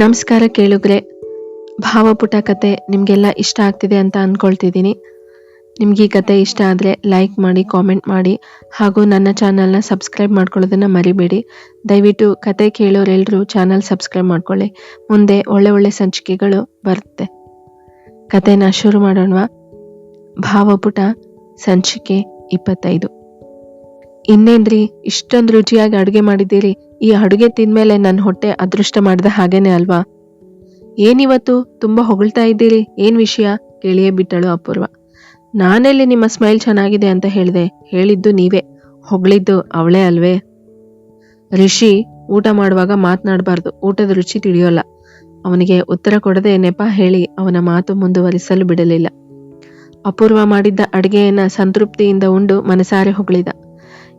ನಮಸ್ಕಾರ ಕೇಳುಗ್ರೆ. ಭಾವಪುಟ ಕತೆ ನಿಮಗೆಲ್ಲ ಇಷ್ಟ ಆಗ್ತಿದೆ ಅಂತ ಅಂದ್ಕೊಳ್ತಿದ್ದೀನಿ ನಿಮ್ಗೆ ಈ ಕತೆ ಇಷ್ಟ ಆದರೆ ಲೈಕ್ ಮಾಡಿ ಕಾಮೆಂಟ್ ಮಾಡಿ, ಹಾಗೂ ನನ್ನ ಚಾನಲ್ನ ಸಬ್ಸ್ಕ್ರೈಬ್ ಮಾಡ್ಕೊಳ್ಳೋದನ್ನು ಮರಿಬೇಡಿ. ದಯವಿಟ್ಟು ಕತೆ ಕೇಳೋರೆಲ್ಲರೂ ಚಾನಲ್ ಸಬ್ಸ್ಕ್ರೈಬ್ ಮಾಡ್ಕೊಳ್ಳಿ. ಮುಂದೆ ಒಳ್ಳೆ ಒಳ್ಳೆ ಸಂಚಿಕೆಗಳು ಬರುತ್ತೆ. ಕತೆನ ಶುರು ಮಾಡೋಣ ಭಾವಪುಟ ಸಂಚಿಕೆ ಇಪ್ಪತ್ತೈದು. ಇನ್ನೇನ್ರಿ, ಇಷ್ಟೊಂದು ರುಚಿಯಾಗಿ ಅಡುಗೆ ಮಾಡಿದ್ದೀರಿ? ಈ ಅಡುಗೆ ತಿಂದ್ಮೇಲೆ ನನ್ನ ಹೊಟ್ಟೆ ಅದೃಷ್ಟ ಮಾಡಿದ ಹಾಗೇನೆ ಅಲ್ವಾ? ಏನಿವತ್ತು? ತುಂಬಾ ಹೊಗಳ್ತಾ ಇದ್ದೀರಿ. ಏನ್ ವಿಷಯ? ಕೇಳಿಯೇ ಬಿಟ್ಟಳು ಅಪೂರ್ವ. ನಾನೆಲ್ಲಿ ನಿಮ್ಮ ಸ್ಮೈಲ್ ಚೆನ್ನಾಗಿದೆ ಅಂತ ಹೇಳಿದೆ. ಹೇಳಿದ್ದು ನೀವೇ. ಹೊಗಳಿದ್ದು ಅವಳೇ ಅಲ್ವೇ? ಋಷಿ ಊಟ ಮಾಡುವಾಗ ಮಾತನಾಡಬಾರ್ದು. ಊಟದ ರುಚಿ ತಿಳಿಯೋಲ್ಲ. ಅವನಿಗೆ ಉತ್ತರ ಕೊಡದೆ ನೆಪ ಹೇಳಿ ಅವನ ಮಾತು ಮುಂದುವರಿಸಲು ಬಿಡಲಿಲ್ಲ. ಅಪೂರ್ವ ಮಾಡಿದ್ದ ಅಡುಗೆಯನ್ನ ಸಂತೃಪ್ತಿಯಿಂದ ಉಂಡು ಮನಸಾರೆ ಹೊಗಳಿದ.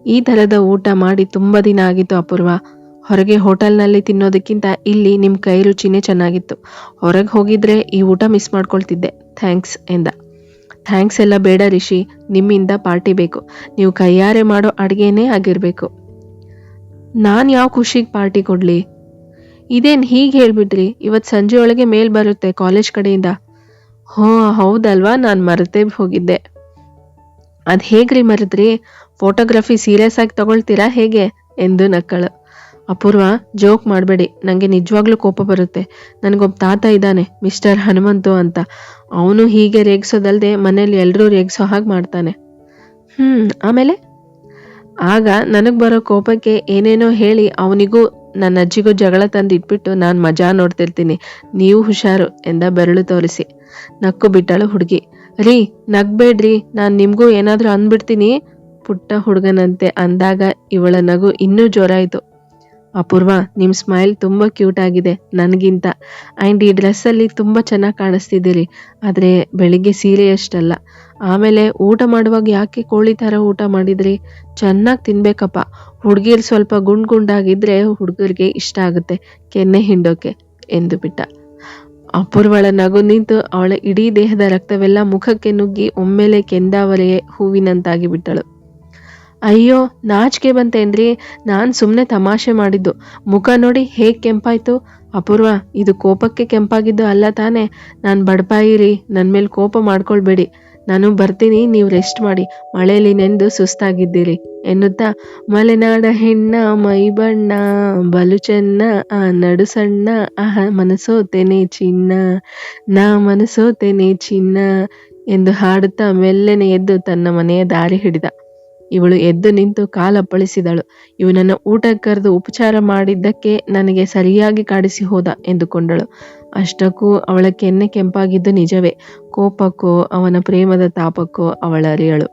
ಈ ಥರದ ಊಟ ಮಾಡಿ ತುಂಬ ದಿನ ಆಗಿತ್ತು ಅಪೂರ್ವ. ಹೊರಗೆ ಹೋಟೆಲ್ನಲ್ಲಿ ತಿನ್ನೋದಕ್ಕಿಂತ ಇಲ್ಲಿ ನಿಮ್ಮ ಕೈ ರುಚಿನೇ ಚೆನ್ನಾಗಿತ್ತು. ಹೊರಗೆ ಹೋಗಿದ್ರೆ ಈ ಊಟ ಮಿಸ್ ಮಾಡ್ಕೊಳ್ತಿದ್ದೆ. ಥ್ಯಾಂಕ್ಸ್ ಎಂದ. ಥ್ಯಾಂಕ್ಸ್ ಎಲ್ಲ ಬೇಡ ರಿಷಿ, ನಿಮ್ಮಿಂದ ಪಾರ್ಟಿ ಬೇಕು. ನೀವು ಕೈಯಾರೆ ಮಾಡೋ ಅಡುಗೆನೇ ಆಗಿರಬೇಕು. ನಾನು ಯಾವ ಖುಷಿಗೆ ಪಾರ್ಟಿ ಕೊಡಲಿ? ಇದೇನು ಹೀಗೆ ಹೇಳ್ಬಿಟ್ರಿ? ಇವತ್ತು ಸಂಜೆ ಒಳಗೆ ಮೇಲ್ ಬರುತ್ತೆ ಕಾಲೇಜ್ ಕಡೆಯಿಂದ. ಹೋ, ಹೌದಲ್ವಾ? ನಾನು ಮರೆತೇ ಹೋಗಿದ್ದೆ. ಅದು ಹೇಗ್ರಿ ಮರೆದ್ರಿ? ಫೋಟೋಗ್ರಫಿ ಸೀರಿಯಸ್ ಆಗಿ ತಗೊಳ್ತೀರಾ ಹೇಗೆ? ಎಂದು ನಕ್ಕಳು. ಅಪೂರ್ವ ಜೋಕ್ ಮಾಡಬೇಡಿ. ನನಗೆ ನಿಜವಾಗ್ಲೂ ಕೋಪ ಬರುತ್ತೆ. ನನಗೊಬ್ಬ ತಾತ ಇದ್ದಾನೆ ಮಿಸ್ಟರ್ ಹನುಮಂತು ಅಂತ. ಅವನು ಹೀಗೆ ರೇಗಿಸೋದಲ್ಲದೆ ಮನೇಲಿ ಎಲ್ಲರೂ ರೇಗಿಸೋ ಹಾಗೆ ಮಾಡ್ತಾನೆ. ಹ್ಮ್, ಆಮೇಲೆ? ಆಗ ನನಗೆ ಬರೋ ಕೋಪಕ್ಕೆ ಏನೇನೋ ಹೇಳಿ ಅವನಿಗೂ ನನ್ನ ಅಜ್ಜಿಗೂ ಜಗಳ ತಂದು ಇಟ್ಬಿಟ್ಟು ನಾನು ಮಜಾ ನೋಡ್ತಿರ್ತೀನಿ. ನೀವು ಹುಷಾರು ಎಂದ ಬೆರಳು ತೋರಿಸಿ. ನಕ್ಕು ಬಿಟ್ಟಳು ಹುಡುಗಿ. ರೀ, ನಗ್ಬೇಡ್ರಿ, ನಾನು ನಿಮ್ಗೂ ಏನಾದ್ರೂ ಅಂದ್ಬಿಡ್ತೀನಿ. ಪುಟ್ಟ ಹುಡುಗನಂತೆ ಅಂದಾಗ ಇವಳ ನಗು ಇನ್ನೂ ಜೋರಾಯಿತು. ಅಪೂರ್ವ ನಿಮ್ಮ ಸ್ಮೈಲ್ ತುಂಬಾ ಕ್ಯೂಟ್ ಆಗಿದೆ, ನನಗಿಂತ. ಆ್ಯಂಡ್ ಈ ಡ್ರೆಸ್ಸಲ್ಲಿ ತುಂಬ ಚೆನ್ನಾಗಿ ಕಾಣಿಸ್ತಿದ್ದೀರಿ, ಆದರೆ ಬೆಳಿಗ್ಗೆ ಸೀರೆ ಅಷ್ಟಲ್ಲ ಆಮೇಲೆ ಊಟ ಮಾಡುವಾಗ ಯಾಕೆ ಕೋಳಿ ಥರ ಊಟ ಮಾಡಿದ್ರಿ? ಚೆನ್ನಾಗಿ ತಿನ್ಬೇಕಪ್ಪ. ಹುಡುಗಿರು ಸ್ವಲ್ಪ ಗುಂಡ್ ಗುಂಡಾಗಿದ್ರೆ ಹುಡುಗರಿಗೆ ಇಷ್ಟ ಆಗುತ್ತೆ, ಕೆನ್ನೆ ಹಿಂಡೋಕೆ, ಎಂದು ಬಿಟ್ಟ. ಅಪೂರ್ವಳ ನಗು ನಿಂತು ಅವಳ ಇಡೀ ದೇಹದ ರಕ್ತವೆಲ್ಲ ಮುಖಕ್ಕೆ ನುಗ್ಗಿ ಒಮ್ಮೆಲೆ ಕೆಂದಾವರೆಯೇ ಹೂವಿನಂತಾಗಿ ಬಿಟ್ಟಳು. ಅಯ್ಯೋ, ನಾಚಿಕೆ ಬಂತೇನ್ರಿ ನಾನು ಸುಮ್ಮನೆ ತಮಾಷೆ ಮಾಡಿದ್ದು. ಮುಖ ನೋಡಿ ಹೇಗೆ ಕೆಂಪಾಯ್ತು? ಅಪೂರ್ವ, ಇದು ಕೋಪಕ್ಕೆ ಕೆಂಪಾಗಿದ್ದು ಅಲ್ಲ ತಾನೇ. ನಾನು ಬಡಪಾಯಿರಿ ನನ್ನ ಮೇಲೆ ಕೋಪ ಮಾಡ್ಕೊಳ್ಬೇಡಿ. ನಾನು ಬರ್ತೀನಿ, ನೀವು ರೆಸ್ಟ್ ಮಾಡಿ. ಮಳೆಯಲ್ಲಿ ನೆಂದು ಸುಸ್ತಾಗಿದ್ದೀರಿ. ಎನ್ನುತ್ತಾ, ಮಲೆನಾಡ ಹೆಣ್ಣ ಮೈ ಬಣ್ಣ ಬಲು ಚೆನ್ನ ಆ ನಡು ಸಣ್ಣ ಆಹ ಮನಸೋತೆನೆ ಚಿನ್ನ, ನಾ ಮನಸೋತೆನೆ ಚಿನ್ನ, ಎಂದು ಹಾಡುತ್ತಾ ಮೆಲ್ಲನೆ ಎದ್ದು ತನ್ನ ಮನೆಯ ದಾರಿ ಹಿಡಿದ. ಇವಳು ಎದ್ದು ನಿಂತು ಕಾಲಪ್ಪಳಿಸಿದಳು ಇವನನ್ನು ಊಟ ಕರೆದು ಉಪಚಾರ ಮಾಡಿದ್ದಕ್ಕೆ ನನಗೆ ಸರಿಯಾಗಿ ಕಾಡಿಸಿ ಹೋದ ಎಂದುಕೊಂಡಳು. ಅಷ್ಟಕ್ಕೂ ಅವಳ ಕೆನ್ನೆ ಕೆಂಪಾಗಿದ್ದು ನಿಜವೇ. ಕೋಪಕ್ಕೋ, ಅವನ ಪ್ರೇಮದ ತಾಪಕ್ಕೋ ಅವಳ ಅರಿಯಳು.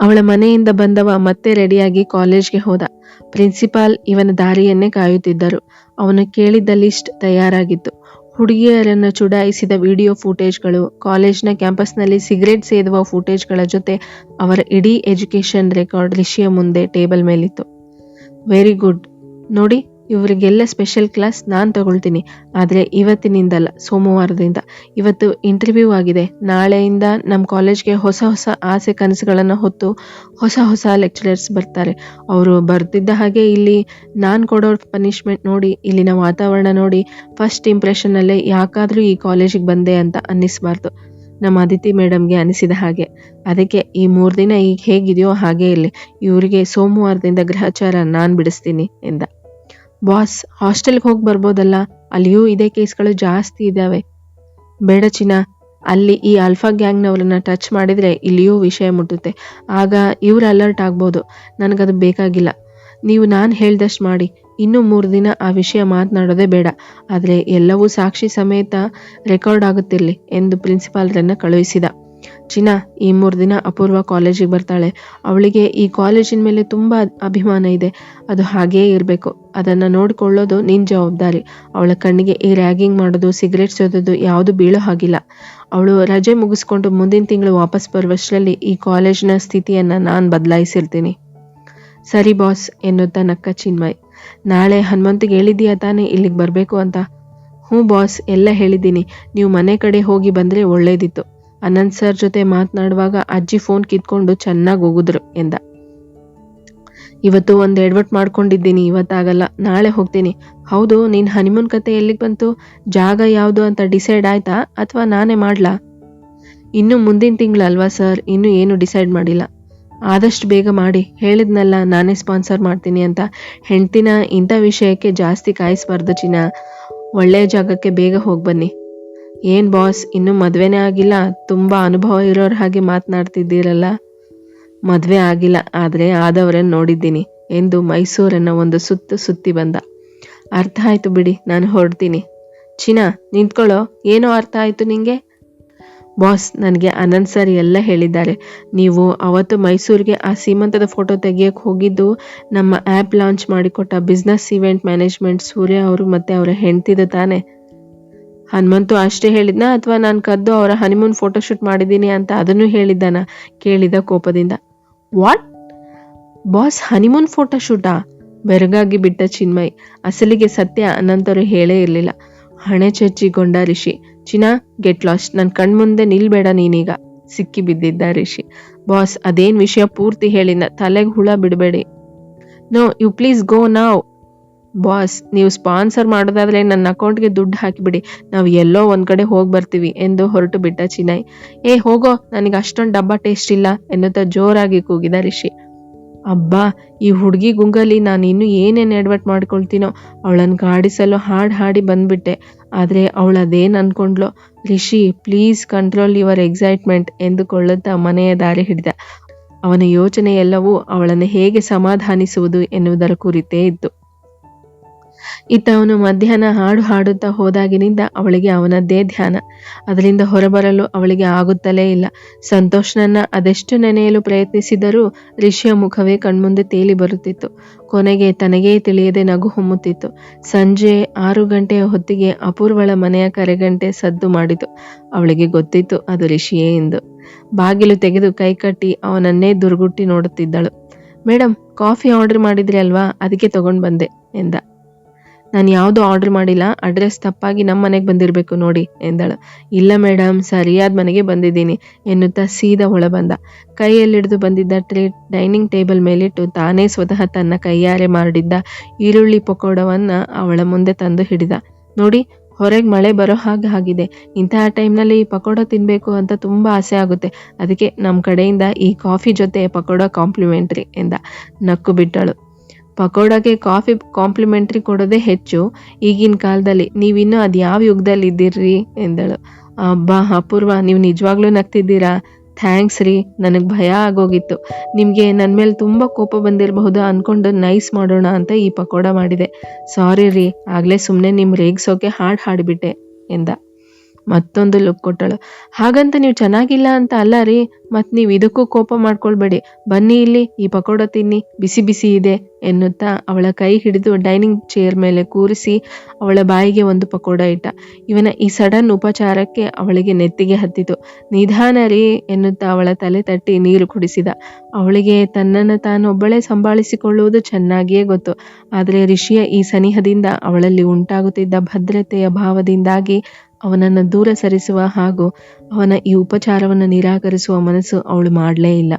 ಅವಳ ಮನೆಯಿಂದ ಬಂದವ ಮತ್ತೆ ರೆಡಿಯಾಗಿ ಕಾಲೇಜ್ಗೆ ಹೋದ. ಪ್ರಿನ್ಸಿಪಾಲ್ ಇವನ ದಾರಿಯನ್ನೇ ಕಾಯುತ್ತಿದ್ದರು. ಅವನು ಕೇಳಿದ್ದ ಲಿಸ್ಟ್ ತಯಾರಾಗಿತ್ತು. ಹುಡುಗಿಯರನ್ನು ಚುಡಾಯಿಸಿದ ವಿಡಿಯೋ ಫೂಟೇಜ್ಗಳು, ಕಾಲೇಜ್ನ ಕ್ಯಾಂಪಸ್ನಲ್ಲಿ ಸಿಗರೇಟ್ ಸೇದುವ ಫೂಟೇಜ್ಗಳ ಜೊತೆ ಅವರ ಇಡೀ ಎಜುಕೇಷನ್ ರೆಕಾರ್ಡ್ ರಿಷಿಯ ಮುಂದೆ ಟೇಬಲ್ ಮೇಲಿತ್ತು. Very good. ನೋಡಿ ಇವರಿಗೆಲ್ಲ ಸ್ಪೆಷಲ್ ಕ್ಲಾಸ್ ನಾನು ತಗೊಳ್ತೀನಿ. ಆದರೆ ಇವತ್ತಿನಿಂದಲ್ಲ, ಸೋಮವಾರದಿಂದ. ಇವತ್ತು ಇಂಟರ್ವ್ಯೂ ಆಗಿದೆ. ನಾಳೆಯಿಂದ ನಮ್ಮ ಕಾಲೇಜ್ಗೆ ಹೊಸ ಹೊಸ ಆಸೆ ಕನಸುಗಳನ್ನು ಹೊತ್ತು ಹೊಸ ಹೊಸ ಲೆಕ್ಚರರ್ಸ್ ಬರ್ತಾರೆ. ಅವರು ಬರ್ತಿದ್ದ ಹಾಗೆ ಇಲ್ಲಿ ನಾನು ಕೊಡೋ ಪನಿಷ್ಮೆಂಟ್ ನೋಡಿ, ಇಲ್ಲಿನ ವಾತಾವರಣ ನೋಡಿ ಫಸ್ಟ್ ಇಂಪ್ರೆಷನಲ್ಲೇ ಯಾಕಾದರೂ ಈ ಕಾಲೇಜಿಗೆ ಬಂದೆ ಅಂತ ಅನ್ನಿಸ್ಬಾರ್ದು. ನಮ್ಮ ಅದಿತಿ ಮೇಡಮ್ಗೆ ಅನಿಸಿದ ಹಾಗೆ. ಅದಕ್ಕೆ ಈ ಮೂರು ದಿನ ಈಗ ಹೇಗಿದೆಯೋ ಹಾಗೆ ಇಲ್ಲಿ ಇವರಿಗೆ ಸೋಮವಾರದಿಂದ ಗ್ರಹಚಾರ ನಾನು ಬಿಡಿಸ್ತೀನಿ ಎಂದ. ಬಾಸ್, ಹಾಸ್ಟೆಲ್ಗೆ ಹೋಗಿ ಬರ್ಬೋದಲ್ಲ? ಅಲ್ಲಿಯೂ ಇದೇ ಕೇಸ್ಗಳು ಜಾಸ್ತಿ ಇದ್ದಾವೆ. ಬೇಡ ಚಿನ್ನ, ಅಲ್ಲಿ ಈ ಅಲ್ಫಾ ಗ್ಯಾಂಗ್ನವ್ರನ್ನ ಟಚ್ ಮಾಡಿದರೆ ಇಲ್ಲಿಯೂ ವಿಷಯ ಮುಟ್ಟುತ್ತೆ. ಆಗ ಇವ್ರು ಅಲರ್ಟ್ ಆಗ್ಬೋದು. ನನಗದು ಬೇಕಾಗಿಲ್ಲ. ನೀವು ನಾನು ಹೇಳ್ದಷ್ಟು ಮಾಡಿ. ಇನ್ನೂ ಮೂರು ದಿನ ಆ ವಿಷಯ ಮಾತನಾಡೋದೇ ಬೇಡ. ಆದರೆ ಎಲ್ಲವೂ ಸಾಕ್ಷಿ ಸಮೇತ ರೆಕಾರ್ಡ್ ಆಗುತ್ತಿರಲಿ ಎಂದು ಪ್ರಿನ್ಸಿಪಾಲ್ರನ್ನು ಕಳುಹಿಸಿದ. ಚಿನ್ನ ಈ ಮೂರು ದಿನ ಅಪೂರ್ವ ಕಾಲೇಜಿಗೆ ಬರ್ತಾಳೆ. ಅವಳಿಗೆ ಈ ಕಾಲೇಜಿನ ಮೇಲೆ ತುಂಬ ಅಭಿಮಾನ ಇದೆ. ಅದು ಹಾಗೇ ಇರಬೇಕು. ಅದನ್ನು ನೋಡಿಕೊಳ್ಳೋದು ನಿನ್ನ ಜವಾಬ್ದಾರಿ. ಅವಳ ಕಣ್ಣಿಗೆ ಈ ರ್ಯಾಗಿಂಗ್ ಮಾಡೋದು ಸಿಗರೇಟ್ ಸೋದೋದು ಯಾವುದು ಬೀಳೋ ಹಾಗಿಲ್ಲ. ಅವಳು ರಜೆ ಮುಗಿಸ್ಕೊಂಡು ಮುಂದಿನ ತಿಂಗಳು ವಾಪಸ್ ಬರುವಷ್ಟರಲ್ಲಿ ಈ ಕಾಲೇಜಿನ ಸ್ಥಿತಿಯನ್ನು ನಾನು ಬದಲಾಯಿಸಿರ್ತೀನಿ. ಸರಿ ಬಾಸ್ ಎನ್ನುತ್ತಾ ನಕ್ಕ ಚಿನ್ಮಯ್. ನಾಳೆ ಹನುಮಂತಿಗೆ ಹೇಳಿದ್ದೀಯಾ ತಾನೇ ಇಲ್ಲಿಗೆ ಬರಬೇಕು ಅಂತ? ಹ್ಞೂ ಬಾಸ್, ಎಲ್ಲ ಹೇಳಿದ್ದೀನಿ. ನೀವು ಮನೆ ಕಡೆ ಹೋಗಿ ಬಂದರೆ ಒಳ್ಳೇದಿತ್ತು. ಅನಂತ್ ಸರ್ ಜೊತೆ ಮಾತನಾಡುವಾಗ ಅಜ್ಜಿ ಫೋನ್ ಕಿತ್ಕೊಂಡು ಚೆನ್ನಾಗಿ ಹೋಗಿದ್ರು ಎಂದ. ಇವತ್ತು ಒಂದು ಎಡ್ವರ್ಟ್ ಮಾಡ್ಕೊಂಡಿದ್ದೀನಿ, ಇವತ್ತಾಗಲ್ಲ, ನಾಳೆ ಹೋಗ್ತೀನಿ. ಹೌದು ನಿನ್ನ ಹನಿಮೂನ್ ಕತೆ ಎಲ್ಲಿಗೆ ಬಂತು? ಜಾಗ ಯಾವುದು ಅಂತ ಡಿಸೈಡ್ ಆಯ್ತಾ? ಅಥವಾ ನಾನೇ ಮಾಡ್ಲಾ? ಇನ್ನು ಮುಂದಿನ ತಿಂಗಳಲ್ವಾ ಸರ್? ಇನ್ನೂ ಏನು ಡಿಸೈಡ್ ಮಾಡಿಲ್ಲ. ಆದಷ್ಟು ಬೇಗ ಮಾಡಿ. ಹೇಳಿದ್ನಲ್ಲ, ನಾನೇ ಸ್ಪಾನ್ಸರ್ ಮಾಡ್ತೀನಿ ಅಂತ. ಹೆಂಡ್ತಿನ ಇಂಥ ವಿಷಯಕ್ಕೆ ಜಾಸ್ತಿ ಕಾಯಿಸ್ಬಾರ್ದು ಚಿನ್ನ. ಒಳ್ಳೆಯ ಜಾಗಕ್ಕೆ ಬೇಗ ಹೋಗಿ ಬನ್ನಿ. ಏನು ಬಾಸ್, ಇನ್ನೂ ಮದುವೆನೇ ಆಗಿಲ್ಲ. ತುಂಬ ಅನುಭವ ಇರೋರ ಹಾಗೆ ಮಾತನಾಡ್ತಿದ್ದೀರಲ್ಲ? ಮದುವೆ ಆಗಿಲ್ಲ, ಆದರೆ ಆದವರನ್ನು ನೋಡಿದ್ದೀನಿ. ಎಂದು ಮೈಸೂರನ್ನು ಒಂದು ಸುತ್ತು ಸುತ್ತಿ ಬಂದ. ಅರ್ಥ ಆಯ್ತು ಬಿಡಿ, ನಾನು ಹೊರಡ್ತೀನಿ. ಚಿನ್ನ, ನಿಂತ್ಕೊಳ್ಳೋ. ಏನೋ ಅರ್ಥ ಆಯ್ತು ನಿಂಗೆ? ಬಾಸ್, ನನಗೆ ಅನಂತ್ ಸರ್ ಎಲ್ಲ ಹೇಳಿದ್ದಾರೆ. ನೀವು ಅವತ್ತು ಮೈಸೂರಿಗೆ ಆ ಸೀಮಂತದ ಫೋಟೋ ತೆಗಿಯೋಕ್ಕೆ ಹೋಗಿದ್ದು, ನಮ್ಮ ಆ್ಯಪ್ ಲಾಂಚ್ ಮಾಡಿಕೊಟ್ಟ ಬಿಸ್ನೆಸ್ ಇವೆಂಟ್ ಮ್ಯಾನೇಜ್ಮೆಂಟ್ ಸೂರ್ಯ ಅವರು ಮತ್ತು ಅವರ ಹೆಂಡ್ತಿದ ತಾನೆ. ಹನುಮಂತು ಅಷ್ಟೇ ಹೇಳಿದ್ನ, ಅಥವಾ ನಾನು ಕದ್ದು ಅವರ ಹನಿಮೂನ್ ಫೋಟೋಶೂಟ್ ಮಾಡಿದ್ದೀನಿ ಅಂತ ಅದನ್ನು ಹೇಳಿದ್ದಾನ ಕೇಳಿದ ಕೋಪದಿಂದ. ವಾಟ್ ಬಾಸ್ ಹನಿಮೂನ್ ಫೋಟೋಶೂಟಾ ಬೆರಗಾಗಿ ಬಿಟ್ಟ ಚಿನ್ಮಯ್. ಅಸಲಿಗೆ ಸತ್ಯ ಅನಂತರು ಹೇಳೇ ಇರಲಿಲ್ಲ. ಹಣೆ ಚಚ್ಚಿಕೊಂಡ ರಿಷಿ. ಚಿನಾ ಗೆಟ್ ಲಾಸ್ಟ್ ನನ್ನ ಕಣ್ಮುಂದೆ ನಿಲ್ಬೇಡ ನೀನೀಗ. ಸಿಕ್ಕಿ ಬಿದ್ದಿದ್ದ ರಿಷಿ. ಬಾಸ್ ಅದೇನ್ ವಿಷಯ ಪೂರ್ತಿ ಹೇಳಿನ ತಲೆಗೆ ಹುಳ ಬಿಡಬೇಡಿ. ನೋ ಯು ಪ್ಲೀಸ್ ಗೋ ನಾವ್ ಬಾಸ್, ನೀವು ಸ್ಪಾನ್ಸರ್ ಮಾಡೋದಾದ್ರೆ ನನ್ನ ಅಕೌಂಟ್ಗೆ ದುಡ್ಡು ಹಾಕಿಬಿಡಿ. ನಾವು ಎಲ್ಲೋ ಒಂದ್ ಕಡೆ ಹೋಗಿ ಬರ್ತೀವಿ ಎಂದು ಹೊರಟು ಬಿಟ್ಟ ಚಿನೈ. ಏ, ಹೋಗೋ, ನನಗೆ ಅಷ್ಟೊಂದು ಡಬ್ಬ ಟೇಸ್ಟ್ ಇಲ್ಲ ಎನ್ನುತ್ತಾ ಜೋರಾಗಿ ಕೂಗಿದ ರಿಷಿ. ಅಬ್ಬಾ, ಈ ಹುಡುಗಿ ಗುಂಗಲ್ಲಿ ನಾನು ಇನ್ನೂ ಏನೇನು ಎಡ್ವಟ್ ಮಾಡ್ಕೊಳ್ತೀನೋ ಅವಳನ್ನು ಕಾಡಿಸಲು ಹಾಡು ಹಾಡಿ ಬಂದ್ಬಿಟ್ಟೆ. ಆದರೆ ಅವಳು ಅದೇನು ಅನ್ಕೊಂಡ್ಲೋ? Rishi please control your excitement ಎಂದುಕೊಳ್ಳುತ್ತಾ ಮನೆಯ ದಾರಿ ಹಿಡಿದ. ಅವನ ಯೋಚನೆ ಎಲ್ಲವೂ ಅವಳನ್ನು ಹೇಗೆ ಸಮಾಧಾನಿಸುವುದು ಎನ್ನುವುದರ ಕುರಿತೇ ಇತ್ತು. ಇತ್ತ ಅವನು ಮಧ್ಯಾಹ್ನ ಹಾಡು ಹಾಡುತ್ತಾ ಹೋದಾಗಿನಿಂದ ಅವಳಿಗೆ ಅವನದ್ದೇ ಧ್ಯಾನ. ಅದರಿಂದ ಹೊರಬರಲು ಅವಳಿಗೆ ಆಗುತ್ತಲೇ ಇಲ್ಲ. ಸಂತೋಷ್ನನ್ನ ಅದೆಷ್ಟು ನೆನೆಯಲು ಪ್ರಯತ್ನಿಸಿದರೂ ರಿಷಿಯ ಮುಖವೇ ಕಣ್ಮುಂದೆ ತೇಲಿ ಬರುತ್ತಿತ್ತು. ಕೊನೆಗೆ ತನಗೇ ತಿಳಿಯದೆ ನಗು ಹೊಮ್ಮುತ್ತಿತ್ತು. ಸಂಜೆ ಆರು ಗಂಟೆಯ ಹೊತ್ತಿಗೆ ಅಪೂರ್ವಳ ಮನೆಯ ಕರೆಗಂಟೆ ಸದ್ದು ಮಾಡಿತು. ಅವಳಿಗೆ ಗೊತ್ತಿತ್ತು, ಅದು ರಿಷಿಯೇ ಎಂದು. ಬಾಗಿಲು ತೆಗೆದು ಕೈಕಟ್ಟಿ ಅವನನ್ನೇ ದುರ್ಗುಟ್ಟಿ ನೋಡುತ್ತಿದ್ದಳು. ಮೇಡಮ್ ಕಾಫಿ ಆರ್ಡರ್ ಮಾಡಿದ್ರಿ ಅಲ್ವಾ? ಅದಕ್ಕೆ ತಗೊಂಡು ಬಂದೆ, ಎಂದ. ನಾನು ಯಾವುದು ಆರ್ಡರ್ ಮಾಡಿಲ್ಲ. ಅಡ್ರೆಸ್ ತಪ್ಪಾಗಿ ನಮ್ಮ ಮನೆಗೆ ಬಂದಿರಬೇಕು ನೋಡಿ, ಎಂದಳು. ಇಲ್ಲ ಮೇಡಮ್ ಸರಿಯಾದ ಮನೆಗೆ ಬಂದಿದ್ದೀನಿ, ಎನ್ನುತ್ತಾ ಸೀದಾ ಒಳ ಬಂದ. ಕೈಯಲ್ಲಿಡಿದು ಬಂದಿದ್ದ ಟ್ರೇ ಡೈನಿಂಗ್ ಟೇಬಲ್ ಮೇಲಿಟ್ಟು ತಾನೇ ಸ್ವತಃ ತನ್ನ ಕೈಯಾರೆ ಮಾಡಿದ್ದ ಈರುಳ್ಳಿ ಪಕೋಡವನ್ನು ಅವಳ ಮುಂದೆ ತಂದು ಹಿಡಿದ. ನೋಡಿ, ಹೊರಗೆ ಮಳೆ ಬರೋ ಹಾಗೆ ಆಗಿದೆ. ಇಂತಹ ಟೈಮ್ನಲ್ಲಿ ಈ ಪಕೋಡ ತಿನ್ನಬೇಕು ಅಂತ ತುಂಬ ಆಸೆ ಆಗುತ್ತೆ. ಅದಕ್ಕೆ ನಮ್ಮ ಕಡೆಯಿಂದ ಈ ಕಾಫಿ ಜೊತೆ ಪಕೋಡ ಕಾಂಪ್ಲಿಮೆಂಟ್ರಿ ಎಂದ. ನಕ್ಕು ಬಿಟ್ಟಳು. ಪಕೋಡಕ್ಕೆ ಕಾಫಿ ಕಾಂಪ್ಲಿಮೆಂಟ್ರಿ ಕೊಡೋದೇ ಹೆಚ್ಚು. ಈಗಿನ ಕಾಲದಲ್ಲಿ ನೀವಿನ್ನೂ ಅದು ಯಾವ ಯುಗದಲ್ಲಿ ಇದ್ದೀರಿ ಎಂದಳು. ಅಬ್ಬಾ, ಅಪೂರ್ವ, ನೀವು ನಿಜವಾಗ್ಲೂ ನಗ್ತಿದ್ದೀರಾ? ಥ್ಯಾಂಕ್ಸ್ ರೀ, ನನಗೆ ಭಯ ಆಗೋಗಿತ್ತು. ನಿಮಗೆ ನನ್ನ ಮೇಲೆ ತುಂಬ ಕೋಪ ಬಂದಿರಬಹುದು ಅಂದ್ಕೊಂಡು ನೈಸ್ ಮಾಡೋಣ ಅಂತ ಈ ಪಕೋಡ ಮಾಡಿದೆ. ಸಾರಿ ರೀ, ಆಗಲೇ ಸುಮ್ಮನೆ ನಿಮ್ಮ ರೇಗಿಸೋಕೆ ಹಾಡು ಹಾಡಿಬಿಟ್ಟೆ, ಎಂದ. ಮತ್ತೊಂದು ಲುಕ್ ಕೊಟ್ಟಳು. ಹಾಗಂತ ನೀವು ಚೆನ್ನಾಗಿಲ್ಲ ಅಂತ ಅಲ್ಲ ರೀ. ಮತ್ತು ನೀವು ಇದಕ್ಕೂ ಕೋಪ ಮಾಡ್ಕೊಳ್ಬೇಡಿ. ಬನ್ನಿ ಇಲ್ಲಿ, ಈ ಪಕೋಡ ತಿನ್ನಿ. ಬಿಸಿ ಬಿಸಿ ಇದೆ, ಎನ್ನುತ್ತಾ ಅವಳ ಕೈ ಹಿಡಿದು ಡೈನಿಂಗ್ ಚೇರ್ ಮೇಲೆ ಕೂರಿಸಿ ಅವಳ ಬಾಯಿಗೆ ಒಂದು ಪಕೋಡ ಇಟ್ಟ. ಇವನ ಈ ಸಡನ್ ಉಪಚಾರಕ್ಕೆ ಅವಳಿಗೆ ನೆತ್ತಿಗೆ ಹತ್ತಿತು. ನಿಧಾನ ರೀ, ಎನ್ನುತ್ತಾ ಅವಳ ತಲೆ ತಟ್ಟಿ ನೀರು ಕುಡಿಸಿದ. ಅವಳಿಗೆ ತನ್ನನ್ನು ತಾನೊಬ್ಬಳೇ ಸಂಭಾಳಿಸಿಕೊಳ್ಳುವುದು ಚೆನ್ನಾಗಿಯೇ ಗೊತ್ತು. ಆದರೆ ಋಷಿಯ ಈ ಸನಿಹದಿಂದ ಅವಳಲ್ಲಿ ಉಂಟಾಗುತ್ತಿದ್ದ ಭದ್ರತೆಯ ಭಾವದಿಂದಾಗಿ ಅವನನ್ನು ದೂರ ಸರಿಸುವ ಹಾಗೂ ಅವನ ಈ ಉಪಚಾರವನ್ನು ನಿರಾಕರಿಸುವ ಮನಸ್ಸು ಅವಳು ಮಾಡಲೇ ಇಲ್ಲ.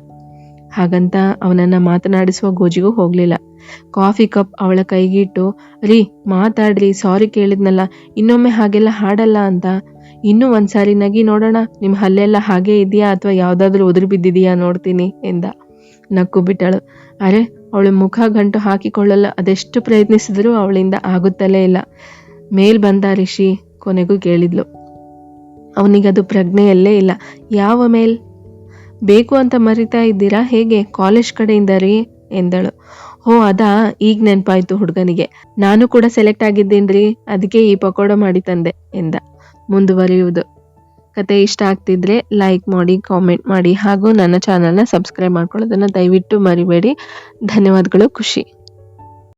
ಹಾಗಂತ ಅವನನ್ನು ಮಾತನಾಡಿಸುವ ಗೋಜಿಗೂ ಹೋಗಲಿಲ್ಲ. ಕಾಫಿ ಕಪ್ ಅವಳ ಕೈಗಿಟ್ಟು, ರೀ, ಮಾತಾಡ್ರಿ, ಸಾರಿ ಕೇಳಿದ್ನಲ್ಲ, ಇನ್ನೊಮ್ಮೆ ಹಾಗೆಲ್ಲ ಹಾಡಲ್ಲ ಅಂತ. ಇನ್ನೂ ಒಂದ್ಸಾರಿ ನಗಿ ನೋಡೋಣ ನಿಮ್ಮ ಹಲ್ಲೆಲ್ಲ ಹಾಗೆ ಇದೆಯಾ ಅಥವಾ ಯಾವುದಾದ್ರೂ ಉದುರು ಬಿದ್ದಿದೆಯಾ ನೋಡ್ತೀನಿ, ಎಂದ. ನಕ್ಕು ಬಿಟ್ಟಳು. ಅರೆ, ಅವಳು ಮುಖ ಗಂಟು ಹಾಕಿಕೊಳ್ಳಲು ಅದೆಷ್ಟು ಪ್ರಯತ್ನಿಸಿದರೂ ಅವಳಿಂದ ಆಗುತ್ತಲೇ ಇಲ್ಲ. ಮೇಲ್ ಬಂದ ರಿಷಿ ಕೊನೆಗೂ ಕೇಳಿದ್ಲು. ಅವನಿಗದು ಪ್ರಜ್ಞೆಯಲ್ಲೇ ಇಲ್ಲ. ಯಾವ ಮೇಲ್? ಬೇಕು ಅಂತ ಮರಿತಾ ಇದ್ದೀರಾ? ಹೇಗೆ? ಕಾಲೇಜ್ ಕಡೆಯಿಂದ ರೀ ಎಂದಳು. ಹೋ, ಅದಾ ಈಗ ನೆನಪಾಯ್ತು ಹುಡುಗನಿಗೆ. ನಾನು ಕೂಡ ಸೆಲೆಕ್ಟ್ ಆಗಿದ್ದೀನ್ರಿ? ಅದಕ್ಕೆ ಈ ಪಕೋಡ ಮಾಡಿ ತಂದೆ ಎಂದ. ಮುಂದುವರಿಯುವುದು. ಕತೆ ಇಷ್ಟ ಆಗ್ತಿದ್ರೆ ಲೈಕ್ ಮಾಡಿ, ಕಾಮೆಂಟ್ ಮಾಡಿ ಹಾಗೂ ನನ್ನ ಚಾನಲ್ನ ಸಬ್ಸ್ಕ್ರೈಬ್ ಮಾಡ್ಕೊಳ್ಳೋದನ್ನು ದಯವಿಟ್ಟು ಮರಿಬೇಡಿ. ಧನ್ಯವಾದಗಳು, ಖುಷಿ.